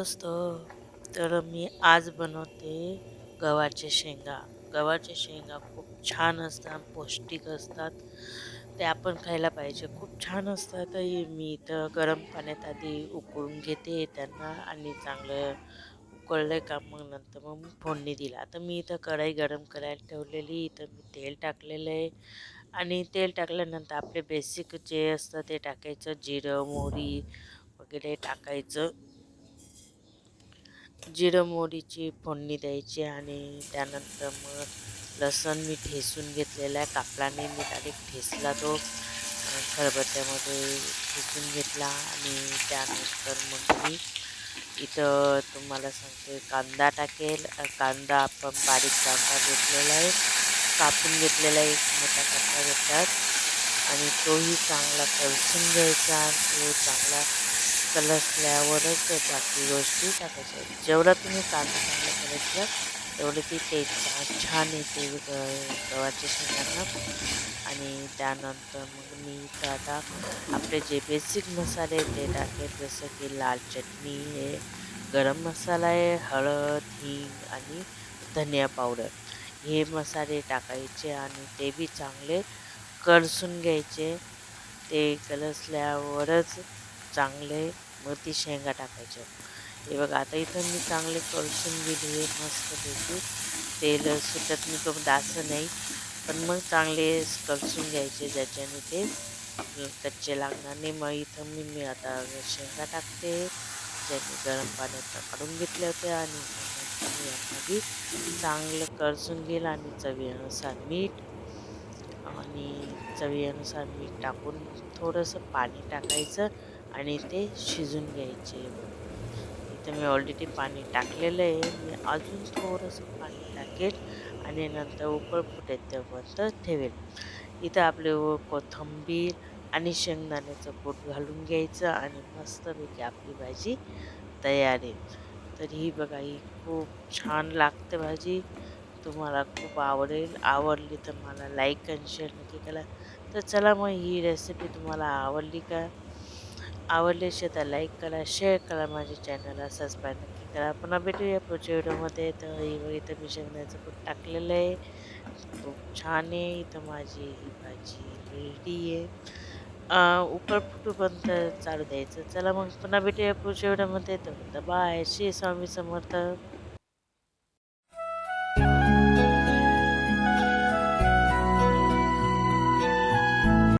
दोस्त तर मी आज बनवते गव्हाचे शेंगा. गव्हाचे शेंगा खूप छान असतात पौष्टिक असतात. ते आपण खायला पाहिजे. खूप छान असतात. मी इथं गरम पाण्यात आधी उकळून घेते त्यांना आणि चांगलं उकळलं का मग नंतर मग मी फोडणी दिला. आता मी इथं कढाई गरम करायला ठेवलेली. इथं मी तेल टाकलेलं आहे. आणि तेल टाकल्यानंतर आपले बेसिक जे असतं ते टाकायचं. जिरं मोहरी वगैरे टाकायचं. जिरं मोहरीची फोडणी द्यायची आणि त्यानंतर मग लसण मी ठेसून घेतलेला आहे. कापडाने मी डायरेक्ट ठेसला तो. खरबत्त्यामध्ये ठेसून घेतला आणि त्यानंतर मग मी इथं तुम्हाला सांगते कांदा टाकेल. कांदा आपण बारीक कांदा घेतलेला आहे. कापून घेतलेला एक मोठा कांदा घेतात आणि तोही चांगला कलसून घ्यायचा. तो चांगला कलसल्यावरच बाकी गोष्टी टाकायच्या. जेवढं तुम्ही कांदा चांगला कलसला तेवढं ती टेस्ट छान येते गव्हाच्या शेंगांना. आणि त्यानंतर मग मी इथं आता आपले जे बेसिक मसाले ते टाकेल जसं की लाल चटणी हे गरम मसाला आहे हळद हिंग आणि धनिया पावडर. हे मसाले टाकायचे आणि ते बी चांगले कळसून घ्यायचे. ते कलसल्यावरच चांगले मग ती शेंगा टाकायच्या हे बघा आता इथं मी चांगले कळसून गेली आहे मस्तपैकी तेल सुटत मी तो दासं नाही. पण मग चांगले कळसून घ्यायचे ज्याच्याने ते कच्चे लागणार नाही. मग इथं मी मी आता शेंगा टाकते ज्याने गरम पाण्यात काढून घेतले होते आणि यामध्ये चांगलं कळसून घेईल आणि चवीनुसार मीठ आणि चवीनुसार मीठ टाकून थोडंसं पाणी टाकायचं. आणि ते शिजून घ्यायचे. इथं मी ऑलरेडी पाणी टाकलेलं आहे. मी अजून थोडंसं पाणी टाकेल आणि नंतर उकळ फुटेल तेव्हा ठेवेल. इथं आपले कोथंबीर आणि शेंगदाण्याचं पोट घालून घ्यायचं आणि मस्तपैकी आपली भाजी तयार आहे. तर ही बघा ही खूप छान लागते भाजी. तुम्हाला खूप आवडेल. आवडली तर मला लाईक आणि शेअर नक्की करा. तर चला मग ही रेसिपी तुम्हाला आवडली का? आवडले असेल तर लाईक करा शेअर करा माझ्या चॅनलला सबस्क्राईब नक्की करा. पुन्हा भेटूया पुढच्या व्हिडिओमध्ये तर ही इथं मी शेंगण्याचं कूट टाकलेलं आहे. खूप छान आहे. इथं माझी ही भाजी रेडी आहे. उकळ फुटूपर्यंत चालू द्यायचं. चला मग पुन्हा भेटूया पुढच्या व्हिडिओमध्ये तर बाय श्री स्वामी समर्थ.